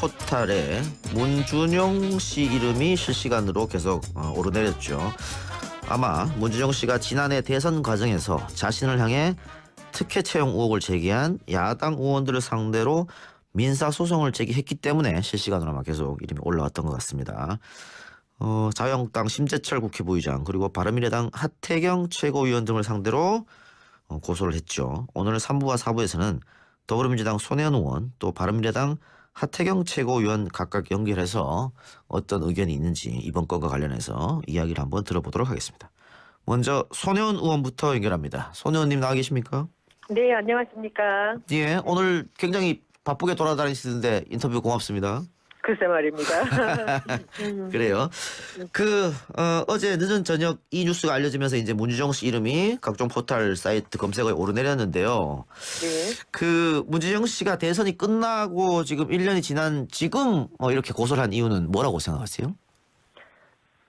포탈에 문준용 씨 이름이 실시간으로 계속 어, 오르내렸죠. 아마 문준용 씨가 지난해 대선 과정에서 자신을 향해 특혜 채용 의혹을 제기한 야당 의원들을 상대로 민사 소송을 제기했기 때문에 실시간으로 아마 계속 이름이 올라왔던 것 같습니다. 어, 자유한국당 심재철 국회부의장 그리고 바른미래당 하태경 최고위원 등을 상대로 어, 고소를 했죠. 오늘 3부와 4부에서는 더불어민주당 손혜원 의원 또 바른미래당 하태경 최고위원 각각 연결해서 어떤 의견이 있는지 이번 건과 관련해서 이야기를 한번 들어보도록 하겠습니다. 먼저 손혜원 의원부터 연결합니다. 손혜원님 나와 계십니까? 네, 안녕하십니까. 예, 오늘 굉장히 바쁘게 돌아다니시는데 인터뷰 고맙습니다. 글쎄 말입니다. 음, 그래요. 그 어, 제 늦은 저녁 이 뉴스가 알려지면서 이제 문주정 씨 이름이 각종 포털 사이트 검색어에 오르내렸는데요. 네. 그 문주정 씨가 대선이 끝나고 지금 1년이 지난 지금 어, 이렇게 고소를 한 이유는 뭐라고 생각하세요?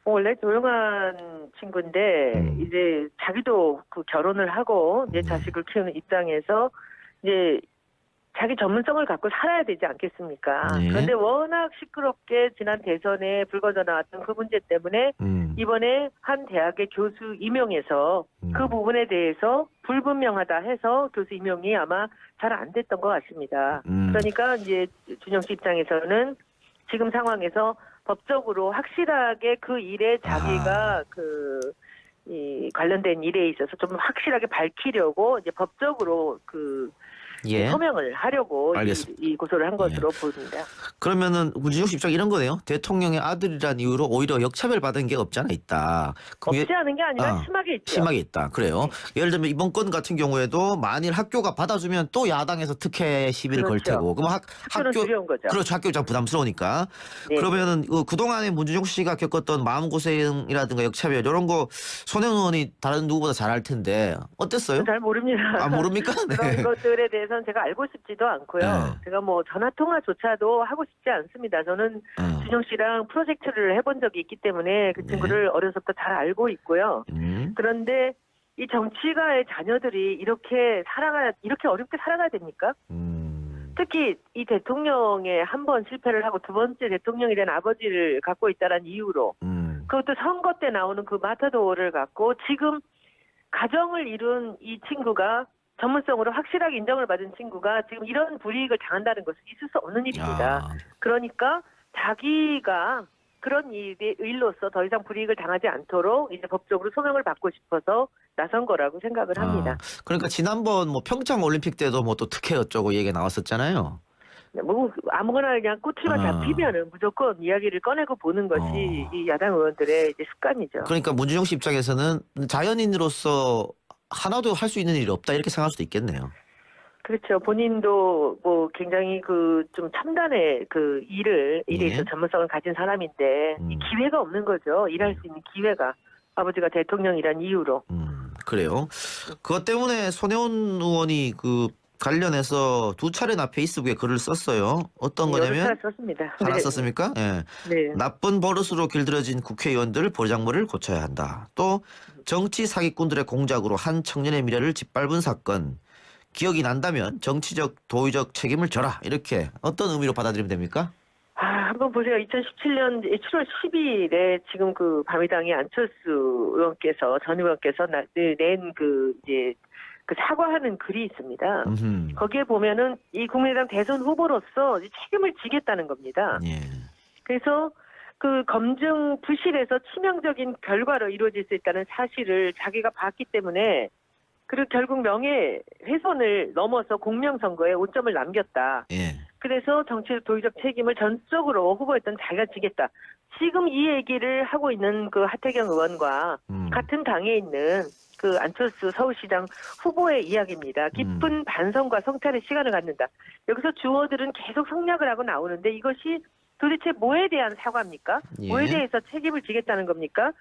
원래 조용한 친구인데 음. 이제 자기도 그 결혼을 하고 이제 네. 자식을 키우는 입장에서 이제 자기 전문성을 갖고 살아야 되지 않겠습니까? 네. 그런데 워낙 시끄럽게 지난 대선에 불거져 나왔던 그 문제 때문에 음. 이번에 한 대학의 교수 임용에서 음. 그 부분에 대해서 불분명하다 해서 교수 임용이 아마 잘 안 됐던 것 같습니다. 음. 그러니까 이제 준영 씨 입장에서는 지금 상황에서 법적으로 확실하게 그 일에 자기가 아. 그, 이 관련된 일에 있어서 좀 확실하게 밝히려고 이제 법적으로 그 예. 서명을 하려고 이, 알겠습니다. 예. 이 고소를 한 것으로 보입니다. 그러면은 씨 입장 이런 거네요. 대통령의 아들이란 이유로 오히려 역차별 받은 게 없지 않아 있다. 예- 없지 않은 게 아니라 아, 심하게 있죠. 심하게 있다. 그래요. 예를 들면 이번 건 같은 경우에도 만일 학교가 받아주면 또 야당에서 특혜 시비를 걸 그렇죠. 테고 그럼 학, 학교는 두려운 거죠. 그렇죠. 학교 입장 부담스러우니까. 네. 그러면은 그 그동안에 문준용 씨가 겪었던 마음고생이라든가 역차별 이런 거 손혜원 의원이 다른 누구보다 잘 알 텐데 어땠어요? 잘 모릅니다. 아 모릅니까? 그런 것들에 대해서 는 제가 알고 싶지도 않고요. 네. 제가 뭐 전화 통화조차도 하고 싶지 않습니다. 저는 어. 준영 씨랑 프로젝트를 해본 적이 있기 때문에 그 네. 친구를 어려서부터 잘 알고 있고요. 음. 그런데 이 정치가의 자녀들이 이렇게 살아가 이렇게 어렵게 살아가야 됩니까? 음. 특히 이 대통령에 한번 실패를 하고 두 번째 대통령이 된 아버지를 갖고 있다는 이유로 음. 그것도 선거 때 나오는 그 마타도어를 갖고 지금 가정을 이룬 이 친구가 전문성으로 확실하게 인정을 받은 친구가 지금 이런 불이익을 당한다는 것은 있을 수 없는 일입니다. 야. 그러니까 자기가 그런 일로서 더 이상 불이익을 당하지 않도록 이제 법적으로 소명을 받고 싶어서 나선 거라고 생각을 합니다. 아, 그러니까 지난번 뭐 평창 올림픽 때도 뭐 또 특혜 어쩌고 얘기 나왔었잖아요. 뭐 아무거나 그냥 꼬투리만 아. 잡히면은 무조건 이야기를 꺼내고 보는 것이 어. 이 야당 의원들의 이제 습관이죠. 그러니까 문준용 씨 입장에서는 자연인으로서 하나도 할 수 있는 일이 없다 이렇게 생각할 수도 있겠네요. 그렇죠. 본인도 뭐 굉장히 그 좀 첨단의 그 일을 일에 예. 있어 전문성을 가진 사람인데 이 음. 기회가 없는 거죠. 일할 수 있는 기회가 아버지가 대통령이란 이유로. 음, 그래요. 그것 때문에 손혜원 의원이 그 관련해서 두 차례나 페이스북에 글을 썼어요. 어떤 여러 거냐면 차례 썼습니다. 하나 네. 썼습니까? 예. 네. 나쁜 버릇으로 길들여진 국회의원들 보장물을 고쳐야 한다. 또 정치 사기꾼들의 공작으로 한 청년의 미래를 짓밟은 사건. 기억이 난다면 정치적 도의적 책임을 져라. 이렇게 어떤 의미로 받아들이면 됩니까? 아, 한번 보세요. 2017년 7월 12일에 지금 그 바미당의 안철수 의원께서 전 의원께서 낸 그 이제 그 사과하는 글이 있습니다. 음흠. 거기에 보면은 이 국민의당 대선 후보로서 책임을 지겠다는 겁니다. 예. 그래서 그 검증 부실에서 치명적인 결과로 이루어질 수 있다는 사실을 자기가 봤기 때문에 그리고 결국 명예 훼손을 넘어서 공명 선거에 오점을 남겼다. 예. 그래서 정치적 도의적 책임을 전적으로 후보였던 자기가 지겠다. 지금 이 얘기를 하고 있는 그 하태경 의원과 음. 같은 당에 있는 그 안철수 서울시장 후보의 이야기입니다. 깊은 반성과 성찰의 시간을 갖는다. 여기서 주어들은 계속 성략을 하고 나오는데 이것이 도대체 뭐에 대한 사과입니까? 예. 뭐에 대해서 책임을 지겠다는 겁니까?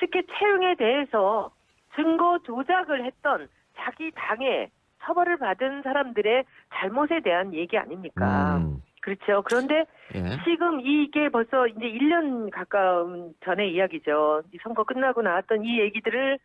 특히 채용에 대해서 증거 조작을 했던 자기 당에 처벌을 받은 사람들의 잘못에 대한 얘기 아닙니까? 음. 그렇죠. 그런데 예. 지금 이게 벌써 이제 1년 가까운 전의 이야기죠. 이 선거 끝나고 나왔던 이 얘기들을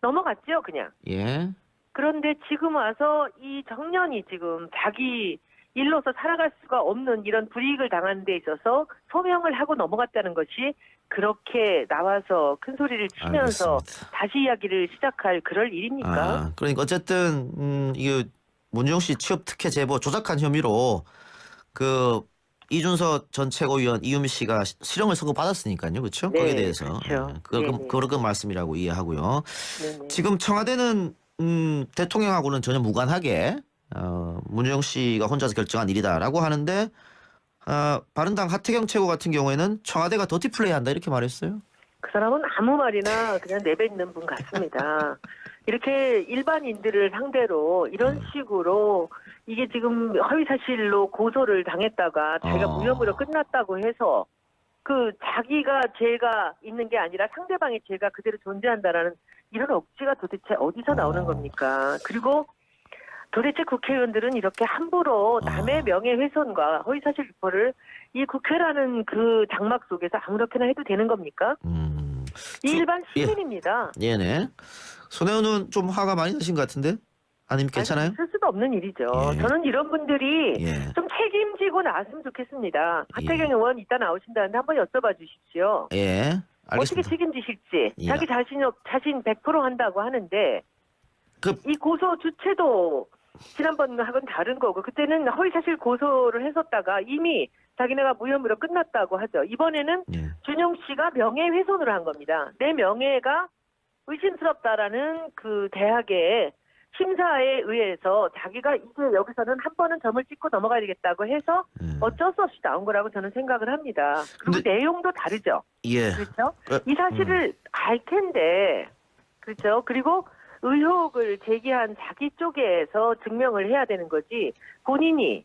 넘어갔죠, 그냥. 예. 그런데 지금 와서 이 청년이 지금 자기 일로서 살아갈 수가 없는 이런 불이익을 당하는 데 있어서 소명을 하고 넘어갔다는 것이 그렇게 나와서 큰 소리를 치면서 알겠습니다. 다시 이야기를 시작할 그럴 일입니까? 아, 그러니까 어쨌든 음, 이게 문준용 씨 취업 특혜 제보 조작한 혐의로 그 이준서 전 최고위원 이유미 씨가 시- 실형을 선고받았으니까요, 그렇죠? 네, 거기에 대해서 그렇죠. 예, 그거 네네. 그거 그 말씀이라고 이해하고요. 네네. 지금 청와대는 음, 대통령하고는 전혀 무관하게 어, 문준용 씨가 혼자서 결정한 일이다라고 하는데 아, 바른당 하태경 최고 같은 경우에는 청와대가 더티 플레이한다 이렇게 말했어요. 그 사람은 아무 말이나 그냥 내뱉는 분 같습니다. 이렇게 일반인들을 상대로 이런 음. 식으로 이게 지금 허위 사실로 고소를 당했다가 자기가 어. 무혐의로 끝났다고 해서 그 자기가 죄가 있는 게 아니라 상대방의 죄가 그대로 존재한다라는 이런 억지가 도대체 어디서 나오는 어. 겁니까? 그리고 도대체 국회의원들은 이렇게 함부로 남의 어. 명예훼손과 허위사실 유포를 이 국회라는 그 장막 속에서 아무렇게나 해도 되는 겁니까? 음, 이 주- 일반 예. 시민입니다. 예 네. 손혜원은 좀 화가 많이 나신 것 같은데 아니면 괜찮아요? 있을 수도 없는 일이죠. 예. 저는 이런 분들이 예, 좀 책임지고 나왔으면 좋겠습니다. 하태경 예. 의원 이따 나오신다는데 한번 여쭤봐 주십시오. 예, 어떻게 알겠습니다. 책임지실지 예. 자기 자신 자신 100% 한다고 하는데 그- 이 고소 주체도 지난번하고는 다른 거고 그때는 허위사실 고소를 했었다가 이미 자기네가 무혐의로 끝났다고 하죠. 이번에는 예, 준용 씨가 명예훼손을 한 겁니다. 내 명예가 의심스럽다라는 그 대학의 심사에 의해서 자기가 이제 여기서는 한 번은 점을 찍고 넘어가야 되겠다고 해서 예. 어쩔 수 없이 나온 거라고 저는 생각을 합니다. 그리고 근데- 내용도 다르죠. 예, 그렇죠? 어, 이 사실을 알 텐데, 그렇죠? 그리고 의혹을 제기한 자기 쪽에서 증명을 해야 되는 거지, 본인이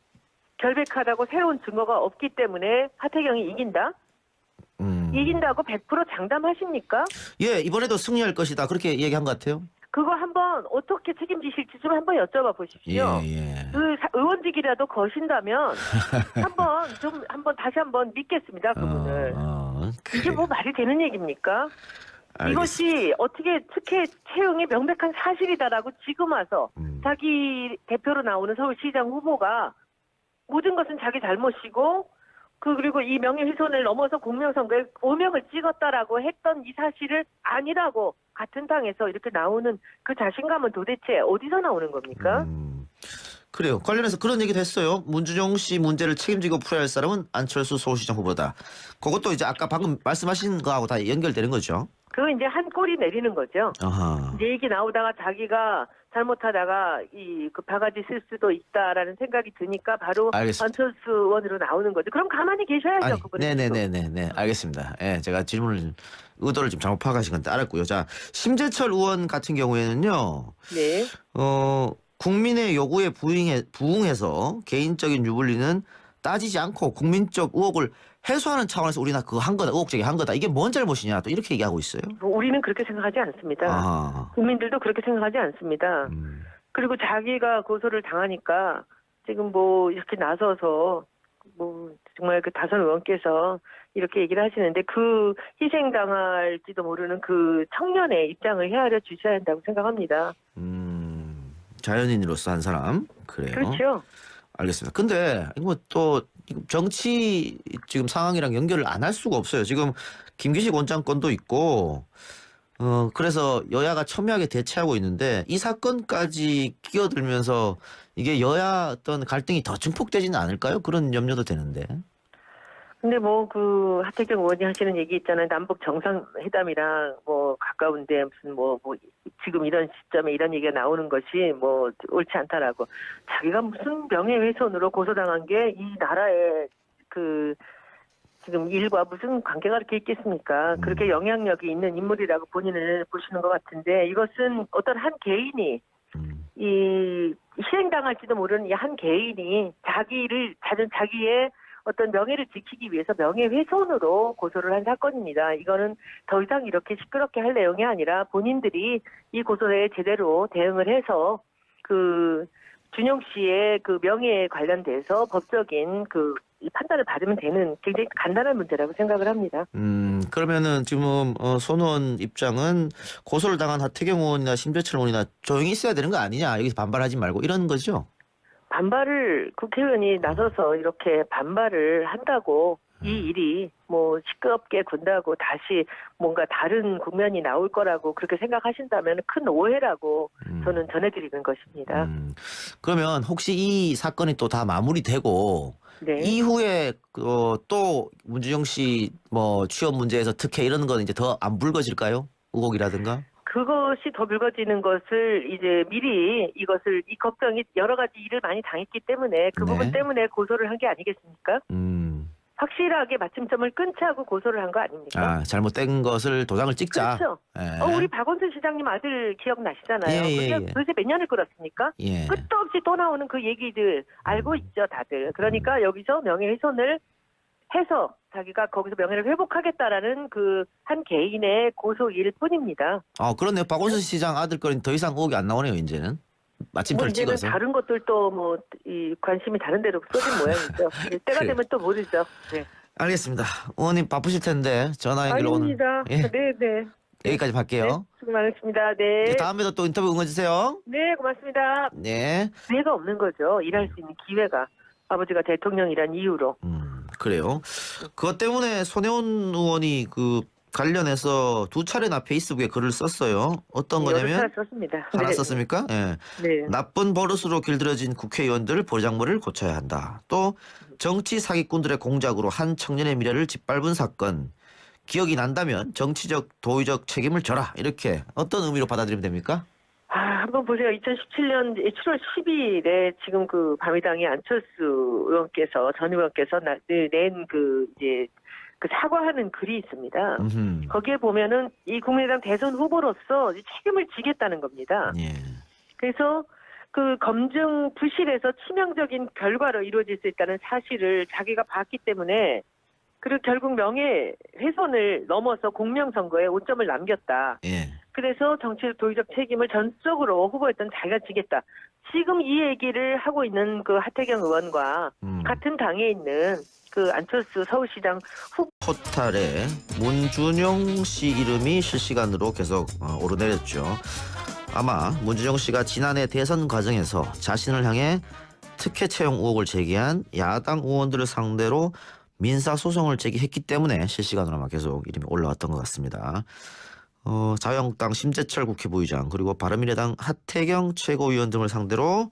결백하다고 새로운 증거가 없기 때문에 하태경이 이긴다? 음. 이긴다고 100% 장담하십니까? 예, 이번에도 승리할 것이다 그렇게 얘기한 것 같아요. 그거 한번 어떻게 책임지실지 좀 한번 여쭤봐 예, 보십시오. 예. 그 사- 의원직이라도 거신다면 한번 좀 한번 다시 한번 믿겠습니다 그분을. 어, 어, 이게 그래요. 뭐 말이 되는 얘기입니까? 알겠습니다. 이것이 어떻게 특혜 채용이 명백한 사실이다라고 지금 와서 음. 자기 대표로 나오는 서울시장 후보가 모든 것은 자기 잘못이고 그 그리고 이 명예훼손을 넘어서 공명선거에 오명을 찍었다라고 했던 이 사실을 아니라고 같은 당에서 이렇게 나오는 그 자신감은 도대체 어디서 나오는 겁니까? 음, 그래요. 관련해서 그런 얘기도 했어요. 문준용 씨 문제를 책임지고 풀어야 할 사람은 안철수 서울시장 후보다. 그것도 이제 아까 방금 말씀하신 거하고 다 연결되는 거죠. 그거 이제 한 꼬리 내리는 거죠. 아하. 이제 얘기 나오다가 자기가 잘못하다가 이 그 바가지 쓸 수도 있다라는 생각이 드니까 바로 알겠습니다. 안철수 의원으로 나오는 거죠. 그럼 가만히 계셔야죠. 아니, 그분은. 네네네네네. 알겠습니다. 예, 제가 질문을 의도를 좀 잘못 파악하신 건데 알았고요. 자, 심재철 의원 같은 경우에는요. 네. 어, 국민의 요구에 부응해, 부응해서 개인적인 유불리는 따지지 않고 국민적 의혹을 해소하는 차원에서 우리나 그거 한 거다. 의혹 제기한 거다. 이게 뭔 잘못이냐. 또 이렇게 얘기하고 있어요. 뭐 우리는 그렇게 생각하지 않습니다. 아. 국민들도 그렇게 생각하지 않습니다. 음. 그리고 자기가 고소를 당하니까 지금 뭐 이렇게 나서서 뭐 정말 그 다선 의원께서 이렇게 얘기를 하시는데 그 희생당할지도 모르는 그 청년의 입장을 헤아려 주셔야 한다고 생각합니다. 음, 자연인으로서 한 사람 그래요. 그렇죠. 알겠습니다. 근데 이거 또 정치 지금 상황이랑 연결을 안 할 수가 없어요. 지금 김기식 원장 건도 있고 어 그래서 여야가 첨예하게 대치하고 있는데 이 사건까지 끼어들면서 이게 여야 어떤 갈등이 더 증폭되지는 않을까요? 그런 염려도 되는데. 근데 뭐 그 하태경 의원이 하시는 얘기 있잖아요. 남북 정상회담이랑 뭐 가까운데 무슨 뭐 뭐 지금 이런 시점에 이런 얘기가 나오는 것이 뭐 옳지 않다라고 자기가 무슨 명예훼손으로 고소당한 게 이 나라의 그 지금 일과 무슨 관계가 그렇게 있겠습니까? 음. 그렇게 영향력이 있는 인물이라고 본인을 보시는 것 같은데 이것은 어떤 한 개인이 음, 이 실행당할지도 모르는 이 한 개인이 자기를 자전 자기의 어떤 명예를 지키기 위해서 명예훼손으로 고소를 한 사건입니다. 이거는 더 이상 이렇게 시끄럽게 할 내용이 아니라 본인들이 이 고소에 제대로 대응을 해서 그 준용 씨의 그 명예에 관련돼서 법적인 그 판단을 받으면 되는 굉장히 간단한 문제라고 생각을 합니다. 음 그러면은 지금 어, 손원 입장은 고소를 당한 하태경 의원이나 심재철 의원이나 조용히 있어야 되는 거 아니냐 여기서 반발하지 말고 이런 거죠. 반발을 국회의원이 나서서 이렇게 반발을 한다고 이 음. 일이 뭐 시끄럽게 군다고 다시 뭔가 다른 국면이 나올 거라고 그렇게 생각하신다면 큰 오해라고 음. 저는 전해드리는 것입니다. 음. 그러면 혹시 이 사건이 또 다 마무리되고 네. 이후에 그, 어, 또 문준영 씨 뭐 취업 문제에서 특혜 이런 건 이제 더 안 불거질까요? 의혹이라든가? 그것이 더 불거지는 것을 이제 미리 이것을 이 걱정이 여러 가지 일을 많이 당했기 때문에 그 네. 부분 때문에 고소를 한 게 아니겠습니까? 음. 확실하게 마침점을 끊자 하고 고소를 한 거 아닙니까? 아, 잘못된 것을 도장을 찍자. 그렇죠. 예. 어, 우리 박원순 시장님 아들 기억나시잖아요. 예, 예, 그게 예. 도대체 몇 년을 끌었습니까? 예. 끝도 없이 또 나오는 그 얘기들 알고 음. 있죠, 다들. 그러니까 여기서 명예훼손을 해서 자기가 거기서 명예를 회복하겠다라는 그 한 개인의 고소일 뿐입니다. 아, 그렇네요. 박원순 시장 아들 거는 더 이상 의혹이 안 나오네요, 이제는. 뭐 마침표를 이제는 찍어서. 다른 것들도 뭐 이 관심이 다른 데로 쏟은 모양이죠. 이제 때가 그래요. 되면 또 모르죠. 네. 알겠습니다. 의원님 바쁘실 텐데 전화 연결 오늘 아닙니다. 예. 네, 네. 여기까지 네, 할게요. 수고 많으십니다. 네. 예, 다음에도 또 인터뷰 응해주세요. 네, 고맙습니다. 네. 기회가 없는 거죠. 일할 수 있는 기회가. 아버지가 대통령이란 이유로. 음, 그래요. 그것 때문에 손혜원 의원이 그 관련해서 두 차례나 페이스북에 글을 썼어요. 어떤 여러 거냐면 썼습니다. 하나 네. 썼습니까? 예. 네. 나쁜 버릇으로 길들여진 국회의원들 보장물을 고쳐야 한다. 또 정치 사기꾼들의 공작으로 한 청년의 미래를 짓밟은 사건. 기억이 난다면 정치적 도의적 책임을 져라. 이렇게 어떤 의미로 받아들이면 됩니까? 아, 한번 보세요. 2017년 7월 12일에 지금 그 바미당의 안철수 의원께서 전 의원께서 낸그 이제 그 사과하는 글이 있습니다. 음흠. 거기에 보면은 이 국민의당 대선 후보로서 이 책임을 지겠다는 겁니다. 예. 그래서 그 검증 부실에서 치명적인 결과로 이루어질 수 있다는 사실을 자기가 봤기 때문에 그리고 결국 명예 훼손을 넘어서 공명 선거에 오점을 남겼다. 예. 그래서 정치적 도의적 책임을 전적으로 후보였던 자기가 지겠다. 지금 이 얘기를 하고 있는 그 하태경 의원과 음. 같은 당에 있는 그 안철수 서울시장 후 포탈에 문준용 씨 이름이 실시간으로 계속 어, 오르내렸죠. 아마 문준용 씨가 지난해 대선 과정에서 자신을 향해 특혜 채용 의혹을 제기한 야당 의원들을 상대로 민사 소송을 제기했기 때문에 실시간으로 아마 계속 이름이 올라왔던 것 같습니다. 어, 자유한국당 심재철 국회 부의장 그리고 바른미래당 하태경 최고위원 등을 상대로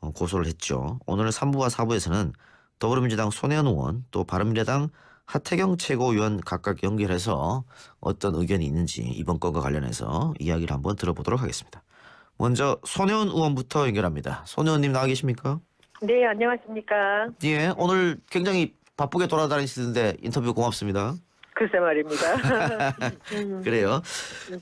어, 고소를 했죠. 오늘 3부와 4부에서는 더불어민주당 손혜원 의원 또 바른미래당 하태경 최고위원 각각 연결해서 어떤 의견이 있는지 이번 건과 관련해서 이야기를 한번 들어보도록 하겠습니다. 먼저 손혜원 의원부터 연결합니다. 손혜원님 나와 계십니까? 네 안녕하십니까 예, 오늘 굉장히 바쁘게 돌아다니시는데 인터뷰 고맙습니다. 글쎄 말입니다. 음, 그래요.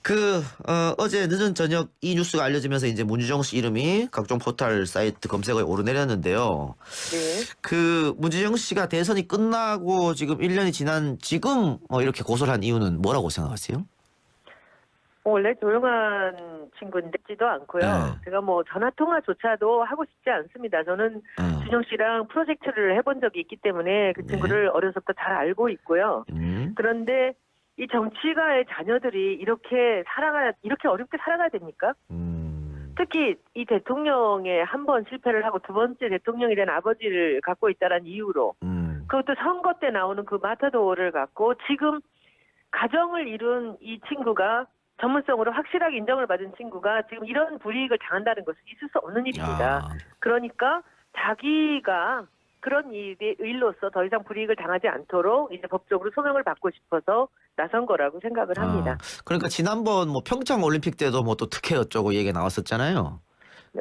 그 어, 제 늦은 저녁 이 뉴스가 알려지면서 이제 문주정 씨 이름이 각종 포털 사이트 검색어에 오르내렸는데요. 네. 그 문주정 씨가 대선이 끝나고 지금 1년이 지난 지금 어, 이렇게 고소를 한 이유는 뭐라고 생각하세요? 원래 조용한 친구인데지도 않고요. 네. 제가 뭐 전화 통화조차도 하고 싶지 않습니다. 저는 어. 준영 씨랑 프로젝트를 해본 적이 있기 때문에 그 네. 친구를 어려서부터 잘 알고 있고요. 음. 그런데 이 정치가의 자녀들이 이렇게 살아가 이렇게 어렵게 살아가야 됩니까? 음. 특히 이 대통령에 한번 실패를 하고 두 번째 대통령이 된 아버지를 갖고 있다는 이유로 음. 그것도 선거 때 나오는 그 마타도어를 갖고 지금 가정을 이룬 이 친구가 전문성으로 확실하게 인정을 받은 친구가 지금 이런 불이익을 당한다는 것은 있을 수 없는 일입니다. 아, 그러니까 자기가 그런 일로서 더 이상 불이익을 당하지 않도록 이제 법적으로 소명을 받고 싶어서 나선 거라고 생각을 합니다. 아, 그러니까 지난번 뭐 평창 올림픽 때도 뭐 또 특혜 어쩌고 얘기 나왔었잖아요.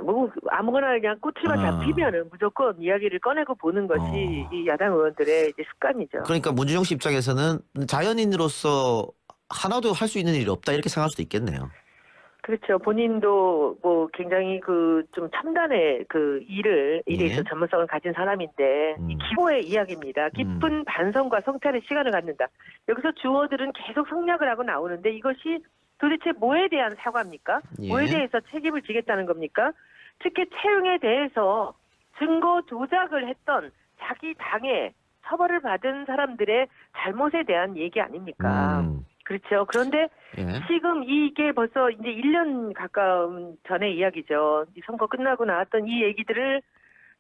뭐 아무거나 그냥 꼬투리만 아. 잡히면은 무조건 이야기를 꺼내고 보는 것이 어. 이 야당 의원들의 이제 습관이죠. 그러니까 문준영 씨 입장에서는 자연인으로서 하나도 할 수 있는 일이 없다 이렇게 생각할 수도 있겠네요. 그렇죠. 본인도 뭐 굉장히 그 좀 첨단의 그 일을 일에 예. 있어 전문성을 가진 사람인데 음. 이 기호의 이야기입니다. 깊은 반성과 성찰의 시간을 갖는다. 여기서 주어들은 계속 성략을 하고 나오는데 이것이 도대체 뭐에 대한 사과입니까? 예. 뭐에 대해서 책임을 지겠다는 겁니까? 특히 채용에 대해서 증거 조작을 했던 자기 당에 처벌을 받은 사람들의 잘못에 대한 얘기 아닙니까? 음, 그렇죠. 그런데 예. 지금 이게 벌써 이제 1년 가까운 전의 이야기죠. 이 선거 끝나고 나왔던 이 얘기들을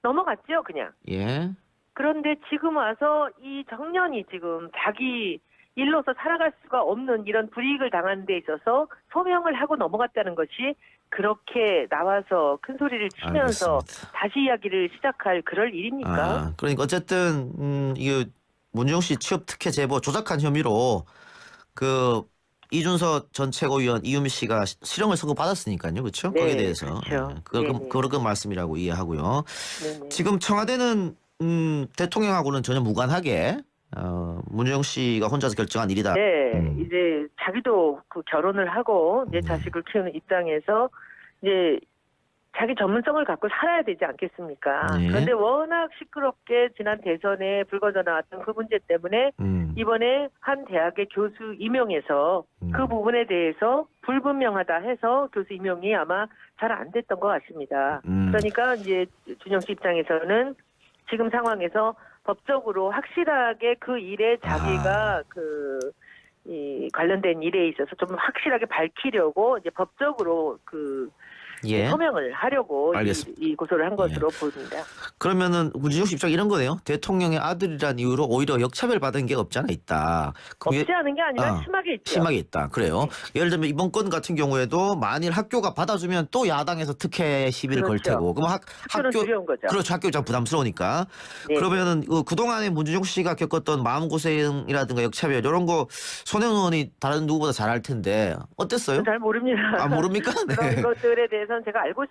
넘어갔죠, 그냥. 예. 그런데 지금 와서 이 청년이 지금 자기 일로서 살아갈 수가 없는 이런 불이익을 당한 데 있어서 소명을 하고 넘어갔다는 것이 그렇게 나와서 큰 소리를 치면서 알겠습니다. 다시 이야기를 시작할 그럴 일입니까? 아, 그러니까 어쨌든 음, 이게 문준용 씨 취업 특혜 제보 조작한 혐의로 그 이준서 전 최고위원 이유미 씨가 시- 실형을 선고받았으니까요, 그렇죠? 네, 거기에 대해서 그렇죠. 예, 그걸 네네. 그걸 그 말씀이라고 이해하고요. 네네. 지금 청와대는 음, 대통령하고는 전혀 무관하게 어, 문준용 씨가 혼자서 결정한 일이다. 네, 음. 이제 자기도 그 결혼을 하고 이제 음. 자식을 키우는 입장에서 이제 자기 전문성을 갖고 살아야 되지 않겠습니까? 네. 그런데 워낙 시끄럽게 지난 대선에 불거져 나왔던 그 문제 때문에 음, 이번에 한 대학의 교수 임용에서 음. 그 부분에 대해서 불분명하다 해서 교수 임용이 아마 잘 안 됐던 것 같습니다. 음. 그러니까 이제 준영 씨 입장에서는 지금 상황에서 법적으로 확실하게 그 일에 자기가 아. 그, 이 관련된 일에 있어서 좀 확실하게 밝히려고 이제 법적으로 그 예. 서명을 하려고 이, 알겠습니다. 이 고소를 한 것으로 보입니다. 그러면은 문준용 씨 입장 이런 거네요. 대통령의 아들이란 이유로 오히려 역차별 받은 게 없지 않아 있다. 그게 없지 않은 게 아니라 아, 심하게 있죠. 심하게 있다. 그래요. 예를 들면 이번 건 같은 경우에도 만일 학교가 받아주면 또 야당에서 특혜 시비를 걸 그렇죠. 테고 그럼 학, 학교는 두려운 거죠. 그렇죠. 학교 장 부담스러우니까. 네. 그러면은 그 그동안에 문준용 씨가 겪었던 마음고생이라든가 역차별 이런 거 손혜원 의원이 다른 누구보다 잘 알 텐데 어땠어요? 잘 모릅니다. 아 모릅니까? 네. 그런 것들에 대해서는 제가 알고